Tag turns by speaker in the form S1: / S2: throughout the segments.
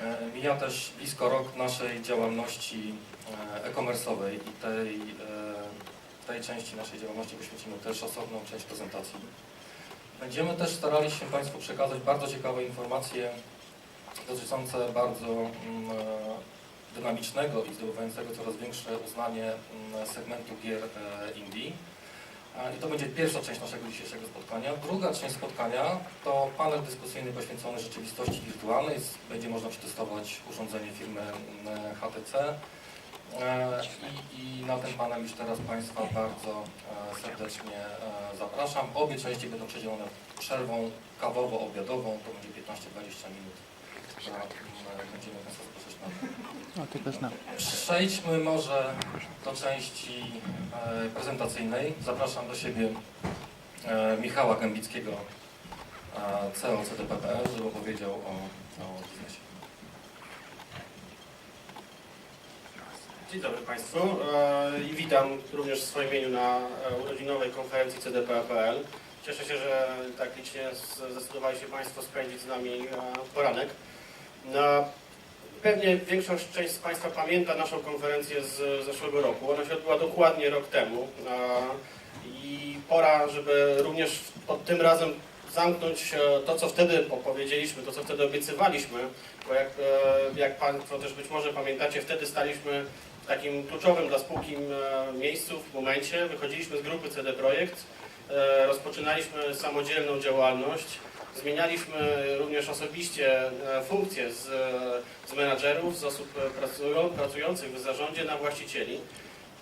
S1: E, Mija też blisko rok naszej działalności e, e-commerce'owej i tej, e, tej części naszej działalności poświęcimy też osobną część prezentacji. Będziemy też starali się Państwu przekazać bardzo ciekawe informacje dotyczące bardzo mm, dynamicznego i zdobywającego coraz większe uznanie mm, segmentu gier indie. E, I to będzie pierwsza część naszego dzisiejszego spotkania. Druga część spotkania to panel dyskusyjny poświęcony rzeczywistości wirtualnej. Będzie można przetestować urządzenie firmy mm, HTC. E, I, I na ten panel już teraz Państwa bardzo e, serdecznie zapraszam. Obie części będą przedzielone przerwą kawowo-obiadową. To będzie 15-20 minut. mm, Będziemy Państwa zapraszać na
S2: O, ty też na.
S1: Przejdźmy może do części e, prezentacyjnej. Zapraszam do siebie e, Michała Gębickiego, e, CEO CDPPL, żeby opowiedział o, o biznesie.
S3: Dzień dobry Państwu e, i witam również w swoim imieniu na e, urodzinowej konferencji CDPA.pl. Cieszę się, że tak licznie z- zdecydowali się Państwo spędzić z nami e, poranek. No, pewnie większość część z Państwa pamięta naszą konferencję z zeszłego roku. Ona się odbyła dokładnie rok temu i pora, żeby również pod tym razem zamknąć e, to, co wtedy opowiedzieliśmy, to, co wtedy obiecywaliśmy, bo jak, e, jak Państwo też być może pamiętacie, wtedy staliśmy w takim kluczowym dla spółki miejscu, w momencie, wychodziliśmy z grupy CD Projekt, e, rozpoczynaliśmy samodzielną działalność, zmienialiśmy również osobiście e, funkcje z, z menadżerów, z osób e, pracują, pracujących w zarządzie na właścicieli.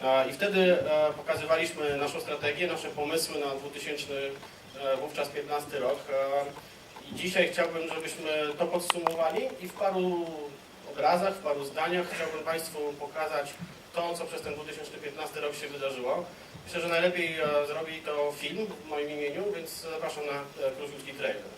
S3: E, I wtedy e, pokazywaliśmy naszą strategię, nasze pomysły na 2000 e, wówczas 15 rok. E, I dzisiaj chciałbym, żebyśmy to podsumowali i w paru obrazach, w paru zdaniach chciałbym Państwu pokazać to, co przez ten 2015 rok się wydarzyło. Myślę, że najlepiej e, zrobi to film w moim imieniu, więc zapraszam na e, króciutki trailer.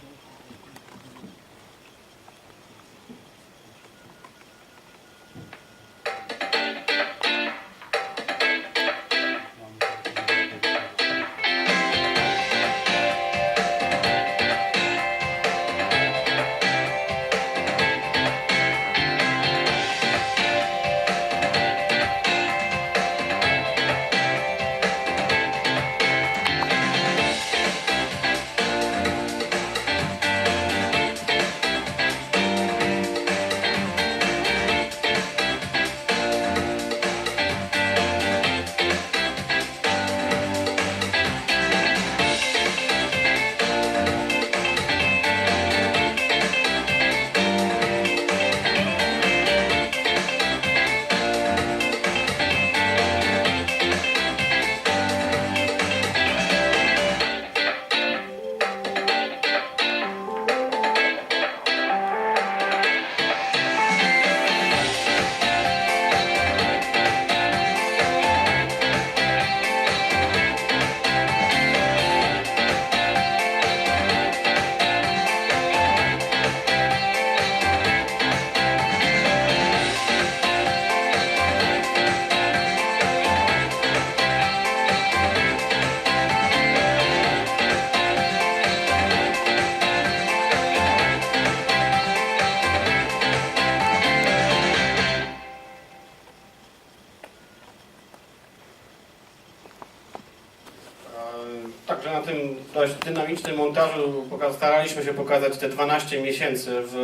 S3: dynamicznym montażu staraliśmy się pokazać te 12 miesięcy w,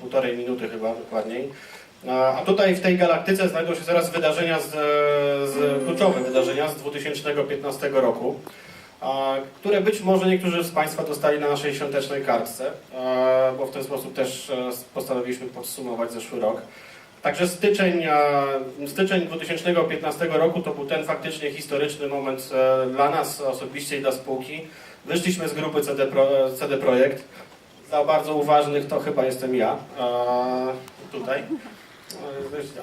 S3: półtorej minuty chyba dokładniej. A tutaj w tej galaktyce znajdą się zaraz wydarzenia, z, z, kluczowe wydarzenia z 2015 roku, które być może niektórzy z Państwa dostali na naszej świątecznej kartce, bo w ten sposób też e, postanowiliśmy podsumować zeszły rok. Także styczeń, styczeń 2015 roku to był ten faktycznie historyczny moment e, dla nas osobiście i dla spółki. Wyszliśmy z grupy CD, Pro, CD Projekt. Dla bardzo uważnych to chyba jestem ja e, tutaj.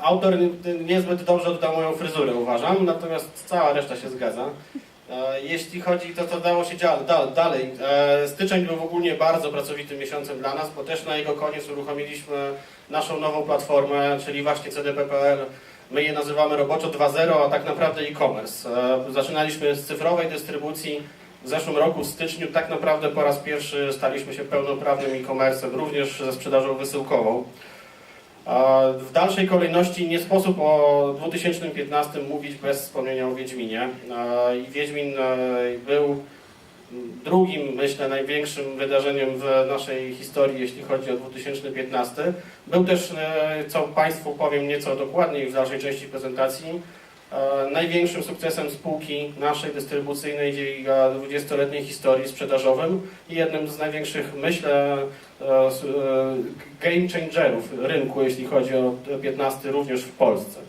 S3: Autor niezbyt dobrze oddał moją fryzurę, uważam, natomiast cała reszta się zgadza. E, Jeśli chodzi to, co dało się dalej, e, styczeń był ogólnie bardzo pracowitym miesiącem dla nas, bo też na jego koniec uruchomiliśmy naszą nową platformę, czyli właśnie CDP.pl. My je nazywamy Roboczo 2.0, a tak naprawdę e-commerce. E, Zaczynaliśmy z cyfrowej dystrybucji W zeszłym roku, w styczniu, tak naprawdę po raz pierwszy staliśmy się pełnoprawnym e-commerce'em, również ze sprzedażą wysyłkową. W dalszej kolejności nie sposób o 2015 mówić bez wspomnienia o Wiedźminie. I Wiedźmin e, był drugim, myślę, największym wydarzeniem w naszej historii, jeśli chodzi o 2015. Był też, e, co Państwu powiem nieco dokładniej w dalszej części prezentacji, największym sukcesem spółki naszej dystrybucyjnej w jej e, 20-letniej historii sprzedażowym i jednym z największych, myślę, e, e, game changerów rynku, jeśli chodzi o 15 również w Polsce.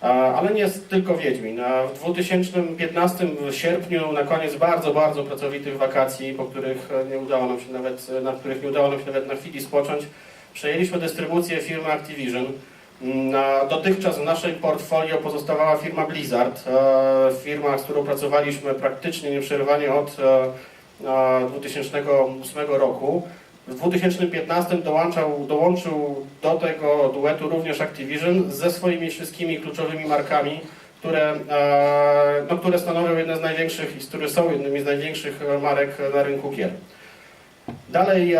S3: Ale nie jest tylko Wiedźmin. W 2015 w sierpniu, na koniec bardzo, bardzo pracowitych wakacji, po których e, nie udało nam się nawet, na których nie udało nam się nawet na chwili spocząć, przejęliśmy dystrybucję firmy Activision. Dotychczas w naszej portfolio pozostawała firma Blizzard, e, firma, z którą pracowaliśmy praktycznie nieprzerwanie od e, e, 2008 roku. W 2015 dołączał, dołączył do tego duetu również Activision ze swoimi wszystkimi kluczowymi markami, które, e, no, które stanowią jedne z największych, i które są jednymi z największych e, marek na rynku gier. Dalej,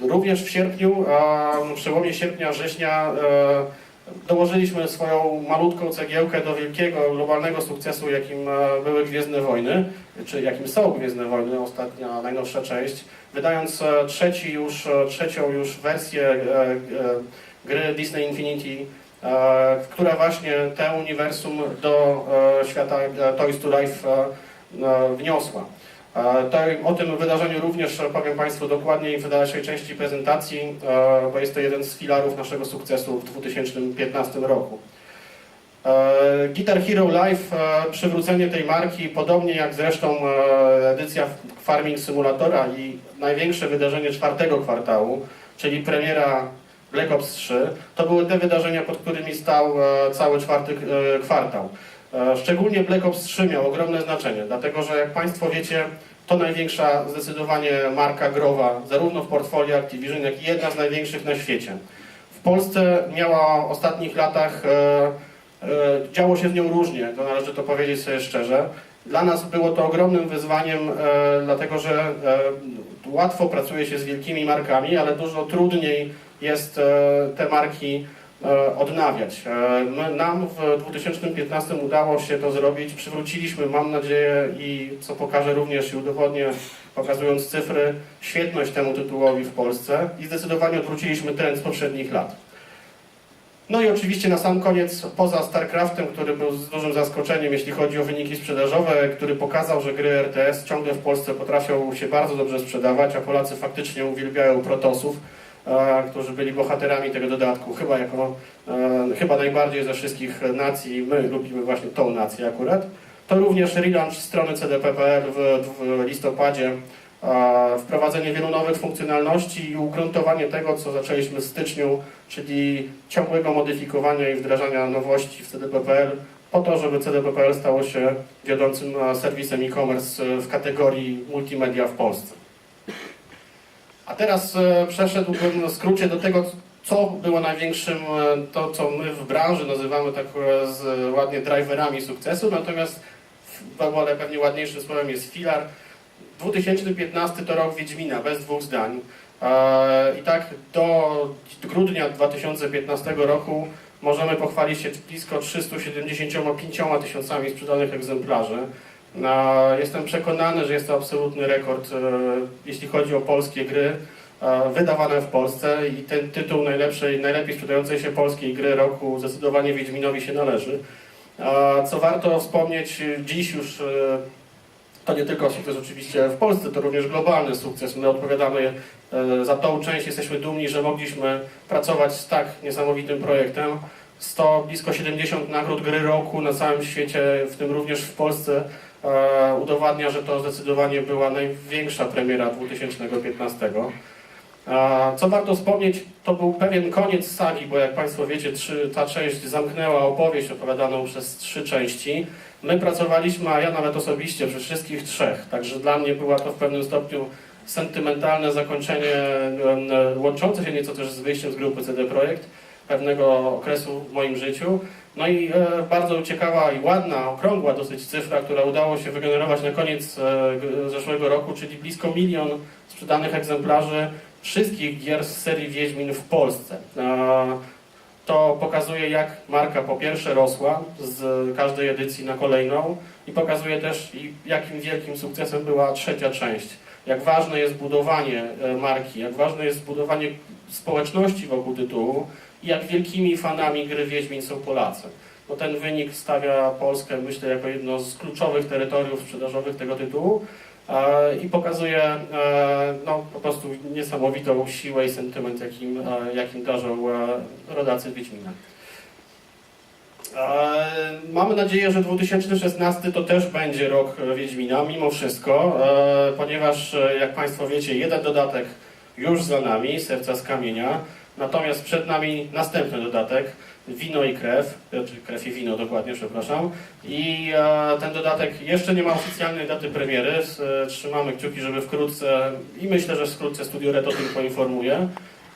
S3: również w sierpniu, w przełomie sierpnia-września e, dołożyliśmy swoją malutką cegiełkę do wielkiego, globalnego sukcesu, jakim e, były Gwiezdne Wojny, czy jakim są Gwiezdne Wojny, ostatnia, najnowsza część, wydając e, trzeci już, trzecią już wersję gry Disney Infinity, która właśnie te uniwersum do świata Toys to Life wniosła. To, o tym wydarzeniu również powiem Państwu dokładniej w dalszej części prezentacji, e, bo jest to jeden z filarów naszego sukcesu w 2015 roku. E, Guitar Hero Live, e, przywrócenie tej marki, podobnie jak zresztą edycja Farming Simulatora i największe wydarzenie czwartego kwartału, czyli premiera Black Ops 3, to były te wydarzenia, pod którymi stał cały czwarty kwartał. E, Szczególnie Black Ops 3 miał ogromne znaczenie, dlatego że jak Państwo wiecie, to największa zdecydowanie marka growa, zarówno w portfolio Activision, jak i jedna z największych na świecie. W Polsce miała w ostatnich latach, e, e, działo się z nią różnie, to należy to powiedzieć sobie szczerze. Dla nas było to ogromnym wyzwaniem, dlatego że łatwo pracuje się z wielkimi markami, ale dużo trudniej jest te marki odnawiać. E, My, nam w 2015 udało się to zrobić. Przywróciliśmy, mam nadzieję, i co pokażę również i udowodnię, pokazując cyfry, świetność temu tytułowi w Polsce i zdecydowanie odwróciliśmy trend z poprzednich lat. No i oczywiście na sam koniec, poza StarCraftem, który był z dużym zaskoczeniem, jeśli chodzi o wyniki sprzedażowe, który pokazał, że gry RTS ciągle w Polsce potrafią się bardzo dobrze sprzedawać, a Polacy faktycznie uwielbiają protosów, e, którzy byli bohaterami tego dodatku, chyba jako, e, chyba najbardziej ze wszystkich nacji, my lubimy właśnie tą nację akurat. To również relaunch strony CDP.pl w, w listopadzie, e, wprowadzenie wielu nowych funkcjonalności i ugruntowanie tego, co zaczęliśmy w styczniu, czyli ciągłego modyfikowania i wdrażania nowości w CDP.pl po to, żeby CDP.pl stało się wiodącym e, serwisem e-commerce e, w kategorii multimedia w Polsce. A teraz e, przeszedłbym w skrócie do tego, co było największym, e, to co my w branży nazywamy tak e, ładnie driverami sukcesu, natomiast w ogóle pewnie ładniejszym słowem jest filar. 2015 to rok Wiedźmina, bez dwóch zdań. I tak do grudnia 2015 roku możemy pochwalić się blisko 375 tysiącami sprzedanych egzemplarzy. E, Jestem przekonany, że jest to absolutny rekord, e, jeśli chodzi o polskie gry e, wydawane w Polsce i ten tytuł najlepszej, najlepiej sprzedającej się polskiej gry roku zdecydowanie Wiedźminowi się należy. Co warto wspomnieć, dziś już e, to nie tylko sukces oczywiście w Polsce, to również globalny sukces. My odpowiadamy za tą część, jesteśmy dumni, że mogliśmy pracować z tak niesamowitym projektem. 100, blisko 70 nagród gry roku na całym świecie, w tym również w Polsce, udowadnia, że to zdecydowanie była największa premiera 2015. A Co warto wspomnieć, to był pewien koniec sagi, bo jak Państwo wiecie, ta część zamknęła opowieść opowiadaną przez trzy części. My pracowaliśmy, a ja nawet osobiście, przy wszystkich trzech, także dla mnie była to w pewnym stopniu sentymentalne zakończenie, łączące się nieco też z wyjściem z grupy CD Projekt, pewnego okresu w moim życiu. No i e, bardzo ciekawa i ładna, okrągła dosyć cyfra, która udało się wygenerować na koniec e, zeszłego roku, czyli blisko milion sprzedanych egzemplarzy wszystkich gier z serii Wiedźmin w Polsce. To pokazuje, jak marka po pierwsze rosła z każdej edycji na kolejną i pokazuje też, jakim wielkim sukcesem była trzecia część. Jak ważne jest budowanie e, marki, jak ważne jest budowanie społeczności wokół tytułu jak wielkimi fanami gry Wiedźmin są Polacy. No ten wynik stawia Polskę, myślę, jako jedno z kluczowych terytoriów sprzedażowych tego tytułu e, i pokazuje e, no, po prostu niesamowitą siłę i sentyment, jakim, e, jakim darzą rodacy Wiedźmina. Mamy nadzieję, że 2016 to też będzie rok Wiedźmina, mimo wszystko, ponieważ, jak Państwo wiecie, jeden dodatek już za nami, Serca z Kamienia, natomiast przed nami następny dodatek, Wino i Krew, e, czy Krew i Wino dokładnie, przepraszam. I e, ten dodatek jeszcze nie ma oficjalnej daty premiery, e, trzymamy kciuki, żeby wkrótce, i myślę, że wkrótce Studio Red o tym poinformuje.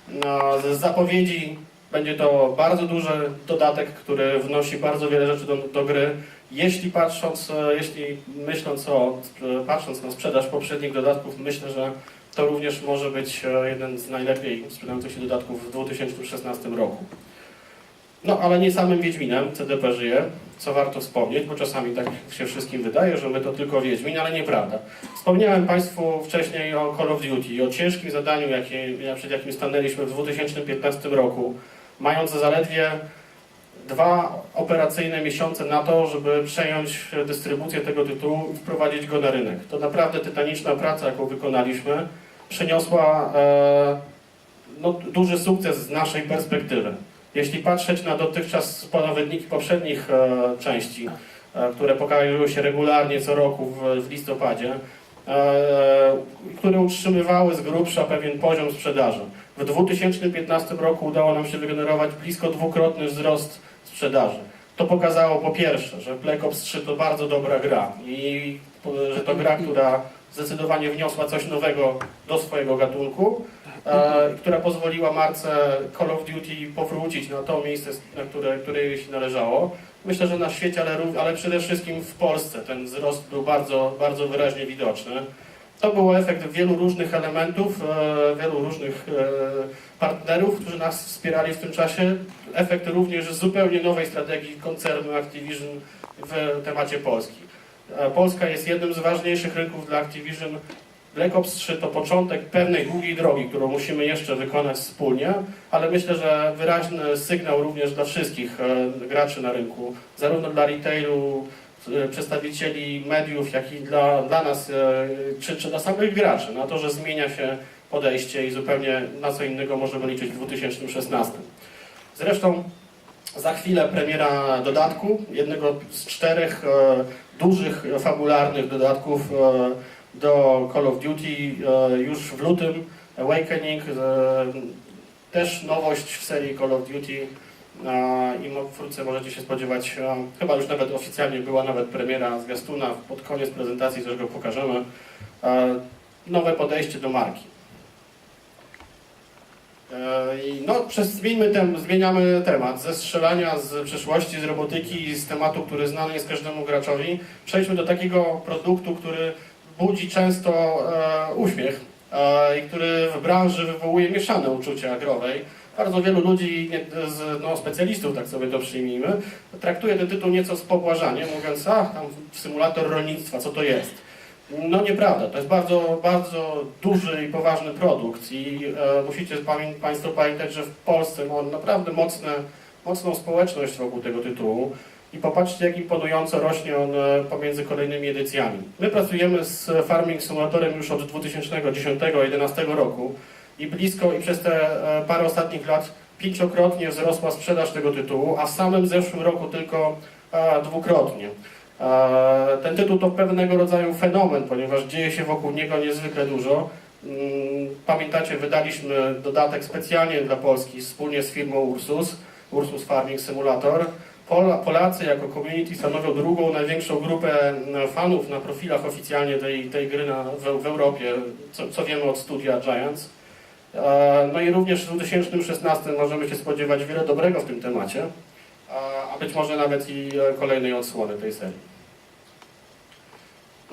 S3: No, z zapowiedzi będzie to bardzo duży dodatek, który wnosi bardzo wiele rzeczy do, do gry. Jeśli patrząc, e, jeśli myśląc o, patrząc na sprzedaż poprzednich dodatków, myślę, że to również może być e, jeden z najlepiej sprzedających się dodatków w 2016 roku. No, ale nie samym Wiedźminem CDP żyje, co warto wspomnieć, bo czasami tak się wszystkim wydaje, że my to tylko Wiedźmin, ale nieprawda. Wspomniałem Państwu wcześniej o Call of Duty, o ciężkim zadaniu, jakie, przed jakim stanęliśmy w 2015 roku, mając zaledwie dwa operacyjne miesiące na to, żeby przejąć dystrybucję tego tytułu i wprowadzić go na rynek. To naprawdę tytaniczna praca, jaką wykonaliśmy, przyniosła e, no, duży sukces z naszej perspektywy. Jeśli patrzeć na dotychczas spowiedniki poprzednich e, części, e, które pokazują się regularnie co roku w, w listopadzie, które utrzymywały z grubsza pewien poziom sprzedaży. W 2015 roku udało nam się wygenerować blisko dwukrotny wzrost sprzedaży. To pokazało po pierwsze, że Black Ops 3 to bardzo dobra gra i że to gra, która zdecydowanie wniosła coś nowego do swojego gatunku, e, która pozwoliła marce Call of Duty powrócić na to miejsce, na które, które jej się należało. Myślę, że na świecie, ale, ale przede wszystkim w Polsce ten wzrost był bardzo, bardzo wyraźnie widoczny. To był efekt wielu różnych elementów, e, wielu różnych e, partnerów, którzy nas wspierali w tym czasie. Efekt również zupełnie nowej strategii koncernu Activision w temacie Polski. Polska jest jednym z ważniejszych rynków dla Activision. Black Ops 3 to początek pewnej długiej drogi, którą musimy jeszcze wykonać wspólnie, ale myślę, że wyraźny sygnał również dla wszystkich e, graczy na rynku, zarówno dla retailu, e, przedstawicieli mediów, jak i dla, dla nas, e, czy, czy dla samych graczy, na to, że zmienia się podejście i zupełnie na co innego możemy liczyć w 2016. Zresztą za chwilę premiera dodatku, jednego z czterech dużych fabularnych dodatków e, do Call of Duty e, już w lutym. Awakening, e, też nowość w serii Call of Duty i wkrótce możecie się spodziewać, chyba już nawet oficjalnie była nawet premiera zwiastuna, pod koniec prezentacji też go pokażemy, nowe podejście do marki. E, No, zmieńmy tem, zmieniamy temat. Ze strzelania z przeszłości, z robotyki, z tematu, który znany jest każdemu graczowi, przejdźmy do takiego produktu, który budzi często e, uśmiech e, i który w branży wywołuje mieszane uczucia growej. Bardzo wielu ludzi, nie, z, no, specjalistów, tak sobie to przyjmijmy, traktuje ten tytuł nieco z pobłażaniem, mówiąc, a tam symulator rolnictwa, co to jest? No nieprawda, to jest bardzo, bardzo duży i poważny produkt i e, musicie pamię Państwo pamiętać, że w Polsce ma on naprawdę mocne, mocną społeczność wokół tego tytułu i popatrzcie jak imponująco rośnie on e, pomiędzy kolejnymi edycjami. My pracujemy z Farming Simulatorem już od 2010-2011 roku i blisko i przez te e, parę ostatnich lat pięciokrotnie wzrosła sprzedaż tego tytułu, a w samym zeszłym roku tylko e, dwukrotnie. Ten tytuł to pewnego rodzaju fenomen, ponieważ dzieje się wokół niego niezwykle dużo. Mm, Pamiętacie, wydaliśmy dodatek specjalnie dla Polski wspólnie z firmą Ursus, Ursus Farming Simulator. Pola- Polacy jako community stanowią drugą największą grupę mm, fanów na profilach oficjalnie tej, tej gry na, w, w Europie, co, co wiemy od studia Giants. No i również w 2016 możemy się spodziewać wiele dobrego w tym temacie. a, a być może nawet i e, kolejnej odsłony tej serii.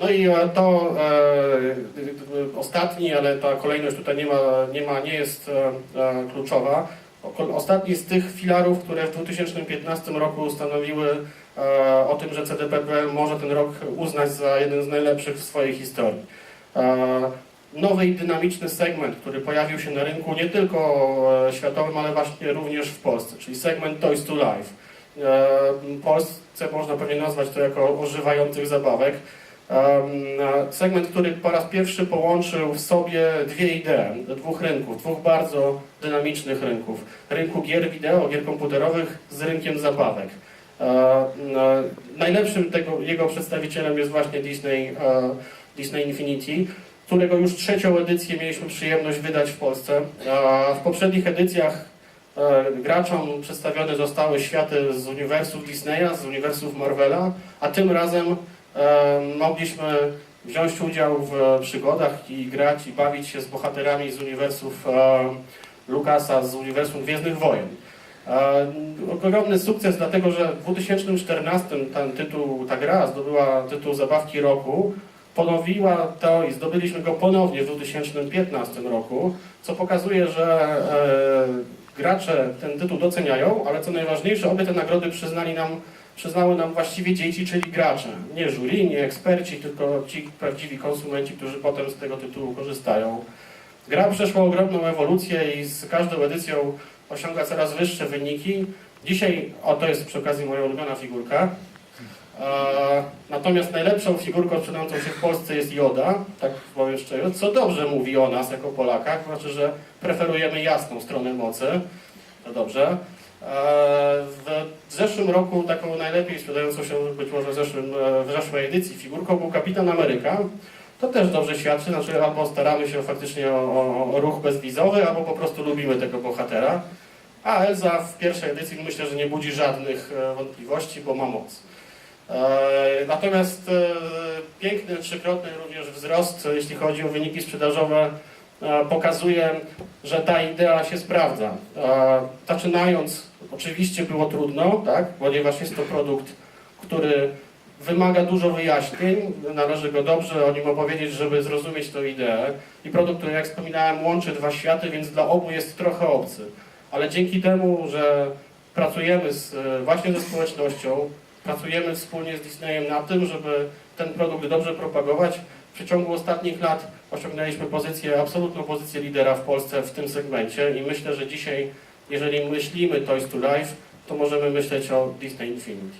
S3: No i e, to e, ostatni, ale ta kolejność tutaj nie ma, nie, ma, nie jest e, e, kluczowa. Ostatni z tych filarów, które w 2015 roku stanowiły e, o tym, że CDPPL może ten rok uznać za jeden z najlepszych w swojej historii. E, Nowy i dynamiczny segment, który pojawił się na rynku nie tylko e, światowym, ale właśnie również w Polsce, czyli segment Toys to Life. E, Polsce można pewnie nazwać to jako ożywających zabawek. Segment, który po raz pierwszy połączył w sobie dwie idee, dwóch rynków, dwóch bardzo dynamicznych rynków. Rynku gier wideo, gier komputerowych z rynkiem zabawek. Najlepszym tego, jego przedstawicielem jest właśnie Disney, e, Disney Infinity, którego już trzecią edycję mieliśmy przyjemność wydać w Polsce. W poprzednich edycjach e, graczom przedstawione zostały światy z uniwersów Disneya, z uniwersów Marvela, a tym razem mogliśmy wziąć udział w przygodach i grać i bawić się z bohaterami z uniwersów e, Lucasa, z uniwersum Gwiezdnych Wojen. E, Ogromny sukces, dlatego że w 2014 ten tytuł, ta gra zdobyła tytuł Zabawki Roku, ponowiła to i zdobyliśmy go ponownie w 2015 roku, co pokazuje, że e, gracze ten tytuł doceniają, ale co najważniejsze, obie te nagrody przyznali nam przyznały nam właściwie dzieci, czyli gracze. Nie jury, nie eksperci, tylko ci prawdziwi konsumenci, którzy potem z tego tytułu korzystają. Gra przeszła ogromną ewolucję i z każdą edycją osiąga coraz wyższe wyniki. Dzisiaj, o to jest przy okazji moja ulubiona figurka. Natomiast najlepszą figurką sprzedającą się w Polsce jest Joda, tak powiem szczerze, co dobrze mówi o nas jako Polakach, znaczy, że preferujemy jasną stronę mocy. To dobrze. W zeszłym roku taką najlepiej sprzedającą się być może w, zeszłym, e, w zeszłej edycji figurką był Kapitan Ameryka. To też dobrze świadczy, znaczy albo staramy się faktycznie o, o, o ruch bezwizowy, albo po prostu lubimy tego bohatera. A Elza w pierwszej edycji myślę, że nie budzi żadnych e, wątpliwości, bo ma moc. E, Natomiast e, piękny, trzykrotny również wzrost, jeśli chodzi o wyniki sprzedażowe, e, pokazuje, że ta idea się sprawdza. Zaczynając, oczywiście było trudno, tak, ponieważ jest to produkt, który wymaga dużo wyjaśnień, należy go dobrze o nim opowiedzieć, żeby zrozumieć tę ideę. I produkt, który jak wspominałem, łączy dwa światy, więc dla obu jest trochę obcy. Ale dzięki temu, że pracujemy z, właśnie ze społecznością, pracujemy wspólnie z Disneyem na tym, żeby ten produkt dobrze propagować, w przeciągu ostatnich lat osiągnęliśmy pozycję, absolutną pozycję lidera w Polsce w tym segmencie i myślę, że dzisiaj, jeżeli myślimy Toys to Life, to możemy myśleć o Disney Infinity.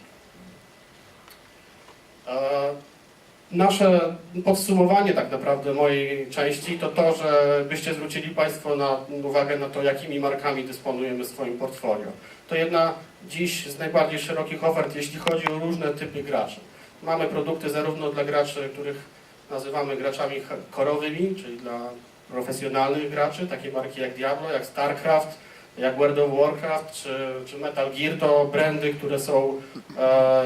S3: Nasze podsumowanie tak naprawdę mojej części to to, że byście zwrócili Państwo na uwagę na to, jakimi markami dysponujemy w swoim portfolio. To jedna dziś z najbardziej szerokich ofert, jeśli chodzi o różne typy graczy. Mamy produkty zarówno dla graczy, których nazywamy graczami korowymi, czyli dla profesjonalnych graczy, takie marki jak Diablo, jak StarCraft, jak World of Warcraft czy, czy Metal Gear, to brandy, które są e,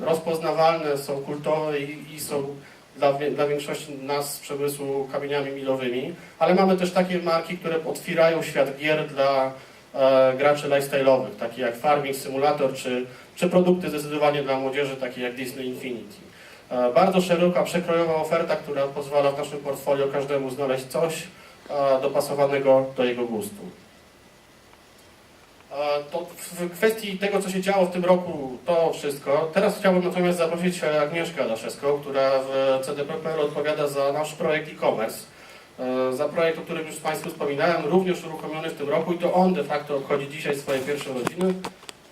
S3: rozpoznawalne, są kultowe i, i są dla, dla większości nas z przemysłu kamieniami milowymi, ale mamy też takie marki, które otwierają świat gier dla e, graczy lifestyle'owych, takie jak Farming Simulator, czy, czy produkty zdecydowanie dla młodzieży, takie jak Disney Infinity. E, bardzo szeroka, przekrojowa oferta, która pozwala w naszym portfolio każdemu znaleźć coś e, dopasowanego do jego gustu. E, To w kwestii tego, co się działo w tym roku, to wszystko. Teraz chciałbym natomiast zaprosić Agnieszkę Daszewską, która w CDP.pl odpowiada za nasz projekt e-commerce. E, Za projekt, o którym już Państwu wspominałem, również uruchomiony w tym roku i to on de facto obchodzi dzisiaj swoje pierwsze rodziny.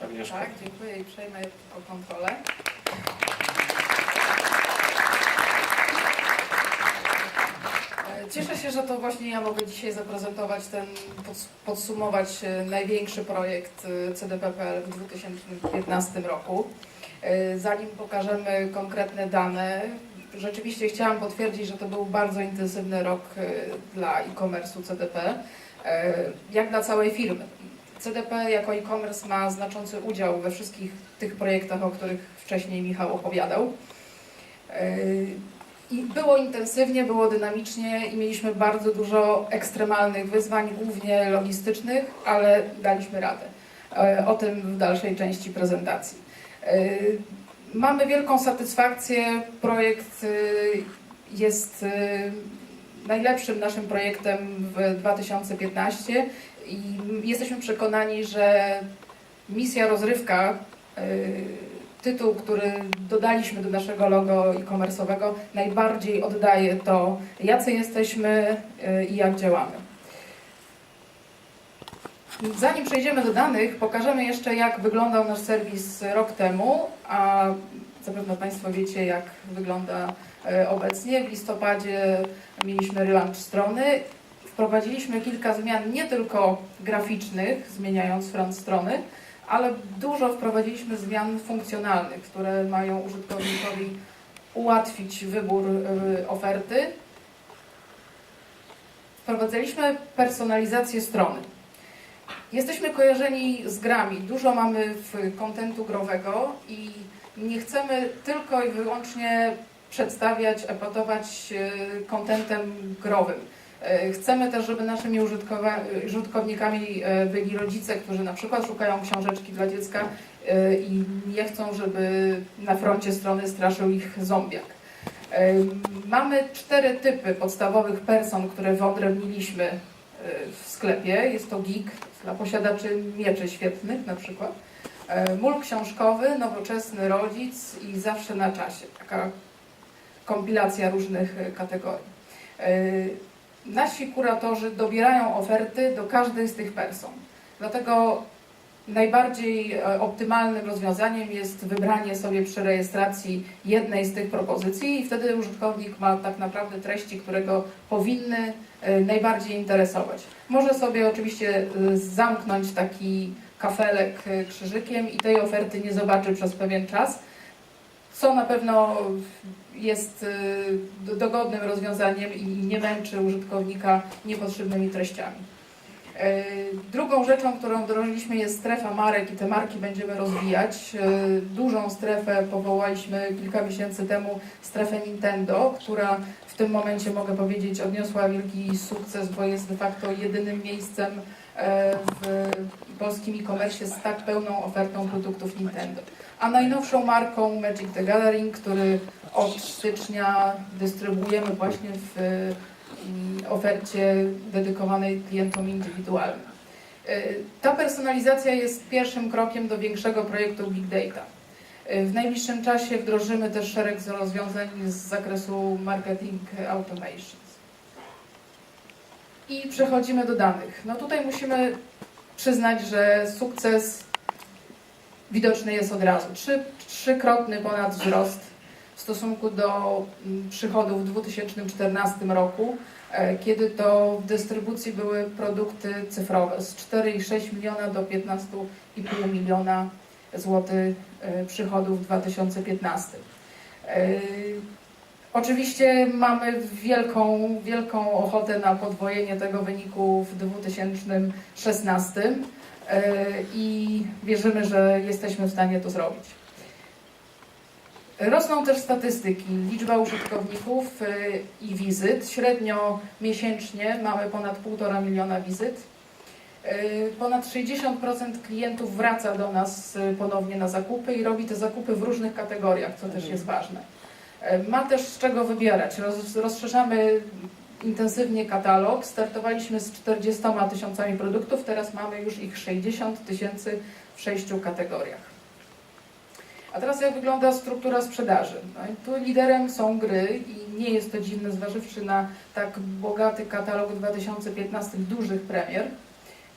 S3: Agnieszka.
S2: Tak, dziękuję i przejmę kontrolę. Cieszę się, że to właśnie ja mogę dzisiaj zaprezentować ten, pods- podsumować e, największy projekt e, CDPPL w 2015 roku. E, Zanim pokażemy konkretne dane, rzeczywiście chciałam potwierdzić, że to był bardzo intensywny rok dla e-commerce'u CDP, jak dla całej firmy. CDP jako e-commerce ma znaczący udział we wszystkich tych projektach, o których wcześniej Michał opowiadał. I było intensywnie, było dynamicznie i mieliśmy bardzo dużo ekstremalnych wyzwań, głównie logistycznych, ale daliśmy radę. E, O tym w dalszej części prezentacji. E, Mamy wielką satysfakcję. Projekt e, jest najlepszym naszym projektem w 2015 i jesteśmy przekonani, że misja rozrywka, tytuł, który dodaliśmy do naszego logo e-commerce'owego, najbardziej oddaje to, jacy jesteśmy e, i jak działamy. Zanim przejdziemy do danych, pokażemy jeszcze, jak wyglądał nasz serwis rok temu, a zapewne Państwo wiecie, jak wygląda e, obecnie. W listopadzie mieliśmy relaunch strony. Wprowadziliśmy kilka zmian nie tylko graficznych, zmieniając front strony, ale dużo wprowadziliśmy zmian funkcjonalnych, które mają użytkownikowi ułatwić wybór e, oferty. Wprowadziliśmy personalizację strony. Jesteśmy kojarzeni z grami. Dużo mamy w kontentu growego i nie chcemy tylko i wyłącznie przedstawiać, epatować kontentem growym. E, Chcemy też, żeby naszymi użytkownikami e, byli rodzice, którzy na przykład szukają książeczki dla dziecka e, i nie chcą, żeby na froncie strony straszył ich zombiak. Mamy cztery typy podstawowych person, które wyodrębniliśmy w sklepie. Jest to geek dla posiadaczy mieczy świetnych na przykład. Mól książkowy, nowoczesny rodzic i zawsze na czasie. Taka kompilacja różnych kategorii. Nasi kuratorzy dobierają oferty do każdej z tych person. Dlatego najbardziej e, optymalnym rozwiązaniem jest wybranie sobie przy rejestracji jednej z tych propozycji i wtedy użytkownik ma tak naprawdę treści, które go powinny e, najbardziej interesować. Może sobie oczywiście e, zamknąć taki kafelek krzyżykiem i tej oferty nie zobaczy przez pewien czas, co na pewno jest do- dogodnym rozwiązaniem i nie męczy użytkownika niepotrzebnymi treściami. E, Drugą rzeczą, którą wdrożyliśmy jest strefa marek i te marki będziemy rozwijać. E, Dużą strefę powołaliśmy kilka miesięcy temu, strefę Nintendo, która w tym momencie mogę powiedzieć odniosła wielki sukces, bo jest de facto jedynym miejscem w polskim e-commerce z tak pełną ofertą produktów Nintendo. A najnowszą marką Magic the Gathering, który od stycznia dystrybuujemy właśnie w mm, ofercie dedykowanej klientom indywidualnym. Y, Ta personalizacja jest pierwszym krokiem do większego projektu Big Data. Y, W najbliższym czasie wdrożymy też szereg rozwiązań z zakresu marketing automation. I przechodzimy do danych. No tutaj musimy przyznać, że sukces widoczny jest od razu. Trzy, trzykrotny ponad wzrost w stosunku do mm, przychodów w 2014 roku, e, kiedy to w dystrybucji były produkty cyfrowe z 4,6 miliona do 15,5 miliona złotych e, przychodów w 2015. E, Oczywiście mamy wielką, wielką ochotę na podwojenie tego wyniku w 2016 e, i wierzymy, że jesteśmy w stanie to zrobić. Rosną też statystyki, liczba użytkowników y, i wizyt. Średnio miesięcznie mamy ponad 1,5 miliona wizyt. Y, Ponad 60% klientów wraca do nas y, ponownie na zakupy i robi te zakupy w różnych kategoriach, co też jest ważne. Ma też z czego wybierać. Roz, rozszerzamy intensywnie katalog. Startowaliśmy z 40 tysiącami produktów, teraz mamy już ich 60 tysięcy w sześciu kategoriach. A teraz jak wygląda struktura sprzedaży? No tu liderem są gry i nie jest to dziwne zważywszy na tak bogaty katalog 2015 dużych premier.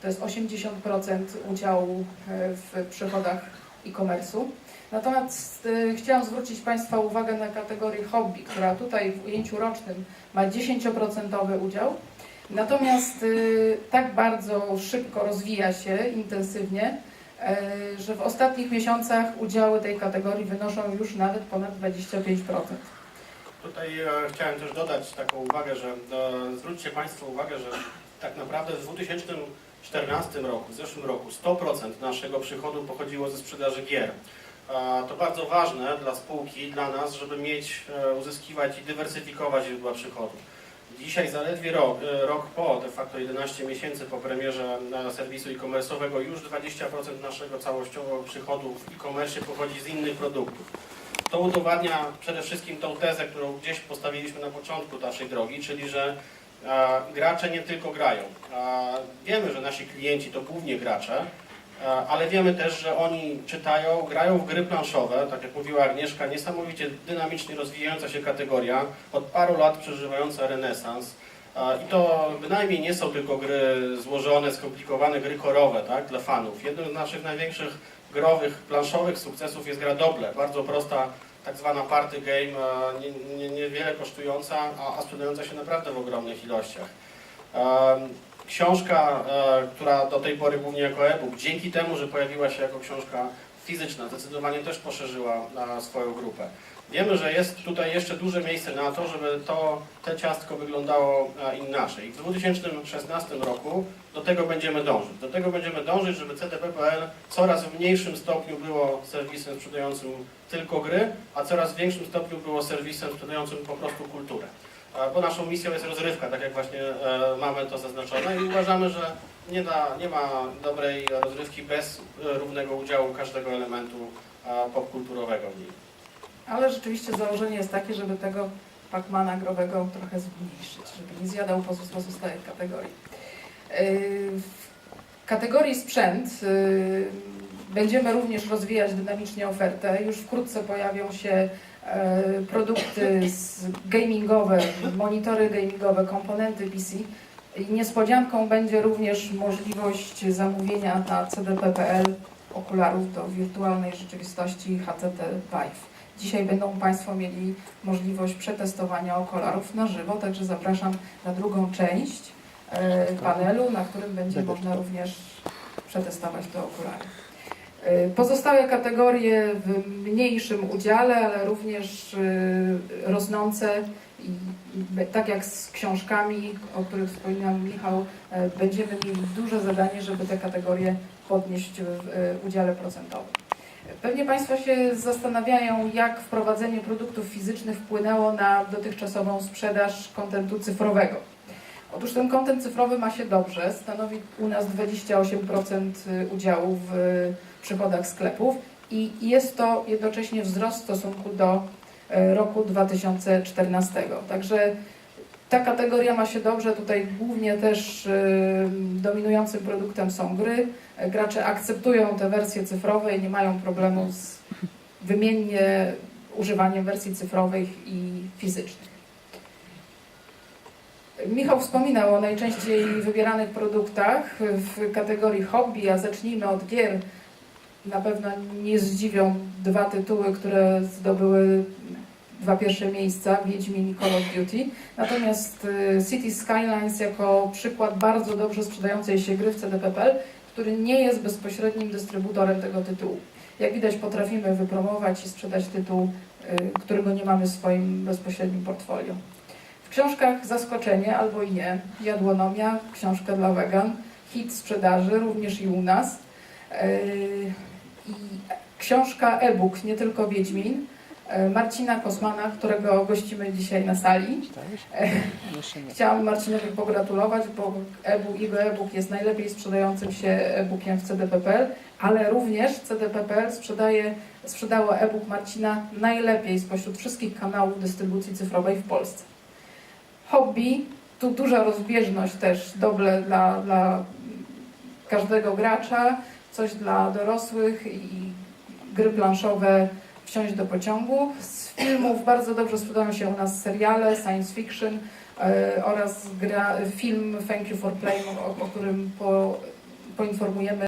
S2: To jest 80% udziału e, w przychodach e-commerce'u. Natomiast e, chciałam zwrócić Państwa uwagę na kategorię hobby, która tutaj w ujęciu rocznym ma 10% udział. Natomiast e, tak bardzo szybko rozwija się intensywnie, że w ostatnich miesiącach udziały tej kategorii wynoszą już nawet ponad 25%.
S3: Tutaj e, chciałem też dodać taką uwagę, że e, zwróćcie Państwo uwagę, że tak naprawdę w 2014 roku, w zeszłym roku 100% naszego przychodu pochodziło ze sprzedaży gier. E, To bardzo ważne dla spółki, dla nas, żeby mieć, e, uzyskiwać i dywersyfikować źródła przychodu. Dzisiaj zaledwie rok, e, rok po, de facto 11 miesięcy po premierze serwisu e-commerce'owego już 20% naszego całościowego przychodu w e-commerce pochodzi z innych produktów. To udowadnia przede wszystkim tą tezę, którą gdzieś postawiliśmy na początku naszej drogi, czyli że gracze nie tylko grają. Wiemy, że nasi klienci to głównie gracze, ale wiemy też, że oni czytają, grają w gry planszowe, tak jak mówiła Agnieszka, niesamowicie dynamicznie rozwijająca się kategoria, od paru lat przeżywająca renesans. E, I to bynajmniej nie są tylko gry złożone, skomplikowane, gry korowe tak, dla fanów. Jednym z naszych największych growych, planszowych sukcesów jest gra Doble, bardzo prosta, tak zwana party game, e, nie- nie- niewiele kosztująca, a, a sprzedająca się naprawdę w ogromnych ilościach. Książka, e, która do tej pory głównie jako e-book, dzięki temu, że pojawiła się jako książka fizyczna, zdecydowanie też poszerzyła na swoją grupę. Wiemy, że jest tutaj jeszcze duże miejsce na to, żeby to, te ciastko wyglądało e, inaczej. I w 2016 roku do tego będziemy dążyć. Do tego będziemy dążyć, żeby CDP.pl coraz w mniejszym stopniu było serwisem sprzedającym tylko gry, a coraz w większym stopniu było serwisem sprzedającym po prostu kulturę. Bo naszą misją jest rozrywka, tak jak właśnie e, mamy to zaznaczone i uważamy, że nie, da, nie ma dobrej rozrywki bez e, równego udziału każdego elementu e, popkulturowego w niej.
S2: Ale rzeczywiście założenie jest takie, żeby tego Pacmana growego trochę zmniejszyć, żeby nie zjadał poz- pozostałych kategorii. W kategorii sprzęt będziemy również rozwijać dynamicznie ofertę. Już wkrótce pojawią się produkty z gamingowe, monitory gamingowe, komponenty PC. I niespodzianką będzie również możliwość zamówienia na cdp.pl okularów do wirtualnej rzeczywistości HTT Vive. Dzisiaj będą Państwo mieli możliwość przetestowania okularów na żywo, także zapraszam na drugą część e, panelu, na którym będzie można również przetestować te okulary. E, Pozostałe kategorie w mniejszym udziale, ale również e, rosnące i tak jak z książkami, o których wspominał Michał, e, będziemy mieli duże zadanie, żeby te kategorie podnieść w udziale procentowym. Pewnie Państwo się zastanawiają, jak wprowadzenie produktów fizycznych wpłynęło na dotychczasową sprzedaż kontentu cyfrowego. Otóż ten kontent cyfrowy ma się dobrze, stanowi u nas 28% udziału w przychodach sklepów i jest to jednocześnie wzrost w stosunku do e, roku 2014. Także ta kategoria ma się dobrze, tutaj głównie też e, dominującym produktem są gry. Gracze akceptują te wersje cyfrowe i nie mają problemu z wymiennie używaniem wersji cyfrowych i fizycznych. Michał wspominał o najczęściej wybieranych produktach w kategorii hobby, a zacznijmy od gier. Na pewno nie zdziwią dwa tytuły, które zdobyły dwa pierwsze miejsca, Wiedźmin i Call of Duty. Natomiast y, City Skylines jako przykład bardzo dobrze sprzedającej się gry w CDPPL, który nie jest bezpośrednim dystrybutorem tego tytułu. Jak widać potrafimy wypromować i sprzedać tytuł, y, którego nie mamy w swoim bezpośrednim portfolio. W książkach zaskoczenie albo i nie. Jadłonomia, książka dla wegan, hit sprzedaży również i u nas. Yy, I książka e-book, nie tylko Wiedźmin, yy, Marcina Kosmana, którego gościmy dzisiaj na sali. Chciałam Marcinowi pogratulować, bo e-book, jego e-book jest najlepiej sprzedającym się e-bookiem w CDPPL, ale również CDPPL sprzedaje, sprzedało e-book Marcina najlepiej spośród wszystkich kanałów dystrybucji cyfrowej w Polsce. Hobby, tu duża rozbieżność też, dobre dla, dla każdego gracza, coś dla dorosłych i gry planszowe wsiąść do pociągu. Z filmów bardzo dobrze sprzedają się u nas seriale, science fiction e, oraz gra, film Thank You for Playing, o, o którym po, poinformujemy